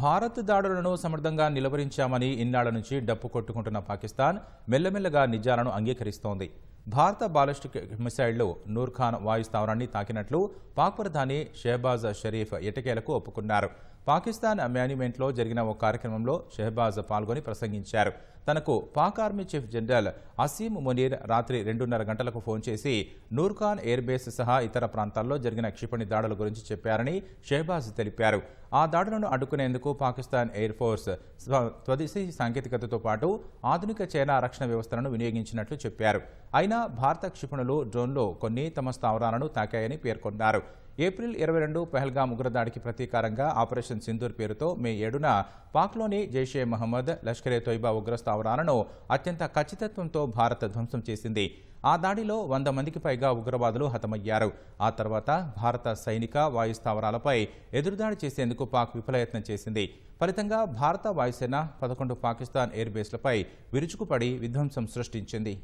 భారత్ దాడులను సమర్థంగా నిలవరించామని ఇన్నాళ్ళ నుంచి డప్పు కొట్టుకుంటున్న పాకిస్తాన్ మెల్లమెల్లగా నిజాలను అంగీకరిస్తోంది. భారత బాలిస్టిక్ మిసైళ్ళు నూర్ఖాన్ వాయు స్థావరాన్ని తాకినట్లు పాక్ ప్రధాని షెహబాజ్ షరీఫ్ ఎటకేలకు ఒప్పుకున్నారు. పాకిస్తాన్ మాన్యుమెంట్లో జరిగిన ఓ కార్యక్రమంలో షెహబాజ్ పాల్గొని ప్రసంగించారు. తనకు Pak army chief general Asim Munir రాత్రి రెండున్నర గంటలకు ఫోన్ చేసి నూర్ఖాన్ ఎయిర్ బేస్ సహా ఇతర ప్రాంతాల్లో జరిగిన క్షిపణి దాడుల గురించి చెప్పారని షెహబాజ్ తెలిపారు. ఆ దాడులను అడ్డుకునేందుకు పాకిస్తాన్ ఎయిర్ ఫోర్స్ స్వదేశీ సాంకేతికతతో పాటు ఆధునిక చైనా రక్షణ వ్యవస్థలను వినియోగించినట్లు చెప్పారు. అయినా భారత క్షిపణులు డ్రోన్లో కొన్ని తమ స్థావరాలను తాకాయని పేర్కొన్నారు. ఏప్రిల్ ఇరవై రెండు పెహల్గాం ఉగ్రదాడికి ప్రతీకారంగా ఆపరేషన్ సింధూర్ పేరుతో మే ఏడున పాక్లోని జైషే మహమ్మద్ లష్కరే తొయ్బా ఉగ్రస్థావరాలను అత్యంత ఖచ్చితత్వంతో భారత్ ధ్వంసం చేసింది. ఆ దాడిలో వంద మందికి పైగా ఉగ్రవాదులు హతమయ్యారు. ఆ తర్వాత భారత సైనిక వాయు స్థావరాలపై ఎదురుదాడి చేసేందుకు పాక్ విఫలయత్నం చేసింది. ఫలితంగా భారత వాయుసేన పదకొండు పాకిస్తాన్ ఎయిర్ బేస్లపై విరుచుకుపడి విధ్వంసం సృష్టించింది.